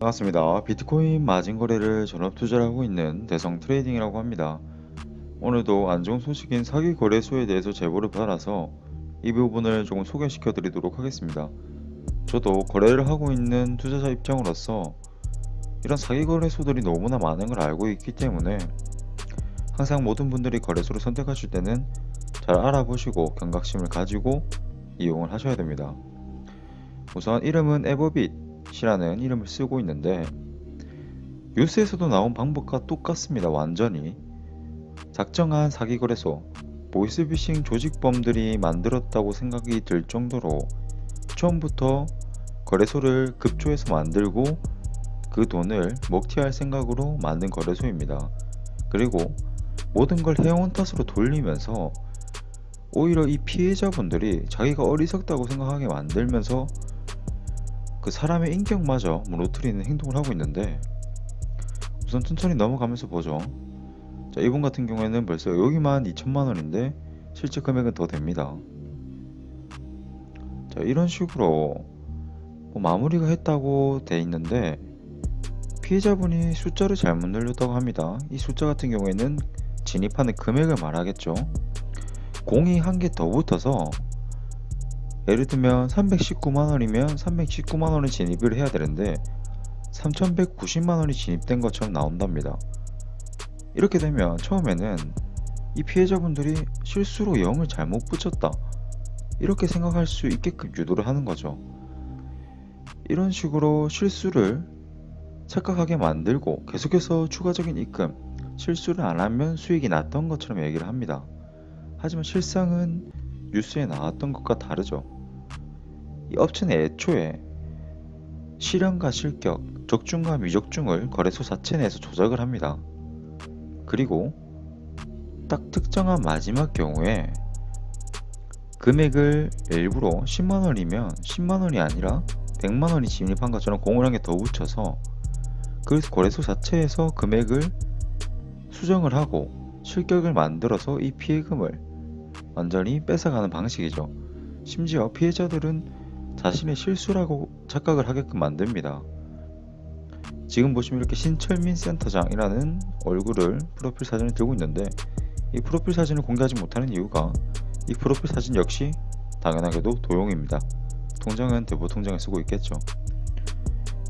반갑습니다. 비트코인 마진 거래를 전업 투자를 하고 있는 대성 트레이딩이라고 합니다. 오늘도 안 좋은 소식인 사기 거래소에 대해서 제보를 받아서 이 부분을 조금 소개시켜 드리도록 하겠습니다. 저도 거래를 하고 있는 투자자 입장으로서 이런 사기 거래소들이 너무나 많은 걸 알고 있기 때문에 항상 모든 분들이 거래소를 선택하실 때는 잘 알아보시고 경각심을 가지고 이용을 하셔야 됩니다. 우선 이름은 에버빗 이라는 이름을 쓰고 있는데 뉴스에서도 나온 방법과 똑같습니다. 완전히 작정한 사기 거래소 보이스피싱 조직범들이 만들었다고 생각이 들 정도로 처음부터 거래소를 급조해서 만들고 그 돈을 먹튀할 생각으로 만든 거래소입니다. 그리고 모든 걸 해온 탓으로 돌리면서 오히려 이 피해자분들이 자기가 어리석다고 생각하게 만들면서 그 사람의 인격마저 무너뜨리는 행동을 하고 있는데 우선 천천히 넘어가면서 보죠. 자, 이분 같은 경우에는 벌써 여기만 2천만 원인데 실제 금액은 더 됩니다. 자, 이런 식으로 뭐 마무리가 했다고 돼 있는데 피해자분이 숫자를 잘못 늘렸다고 합니다. 이 숫자 같은 경우에는 진입하는 금액을 말하겠죠. 공이 한 개 더 붙어서 예를 들면 319만 원이면 319만 원을 진입을 해야 되는데 3190만 원이 진입된 것처럼 나온답니다. 이렇게 되면 처음에는 이 피해자분들이 실수로 0을 잘못 붙였다. 이렇게 생각할 수 있게끔 유도를 하는 거죠. 이런 식으로 실수를 착각하게 만들고 계속해서 추가적인 입금, 실수를 안 하면 수익이 났던 것처럼 얘기를 합니다. 하지만 실상은 뉴스에 나왔던 것과 다르죠. 이 업체는 애초에 실현과 실격, 적중과 미적중을 거래소 자체 내에서 조작을 합니다. 그리고 딱 특정한 마지막 경우에 금액을 일부러 10만원이면 10만원이 아니라 100만원이 진입한 것처럼 공을 한개더 붙여서 그래서 거래소 자체에서 금액을 수정을 하고 실격을 만들어서 이 피해금을 완전히 뺏어가는 방식이죠. 심지어 피해자들은 자신의 실수라고 착각을 하게끔 만듭니다. 지금 보시면 이렇게 신철민 센터장이라는 얼굴을 프로필 사진을 들고 있는데 이 프로필 사진을 공개하지 못하는 이유가 이 프로필 사진 역시 당연하게도 도용입니다. 통장은 대부 통장을 쓰고 있겠죠.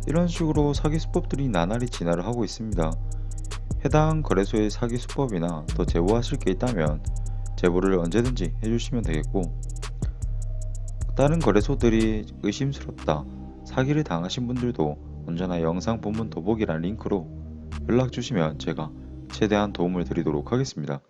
이런 식으로 사기 수법들이 나날이 진화를 하고 있습니다. 해당 거래소의 사기 수법이나 더 제보하실 게 있다면 제보를 언제든지 해주시면 되겠고 다른 거래소들이 의심스럽다 사기를 당하신 분들도 언제나 영상 본문 더보기란 링크로 연락 주시면 제가 최대한 도움을 드리도록 하겠습니다.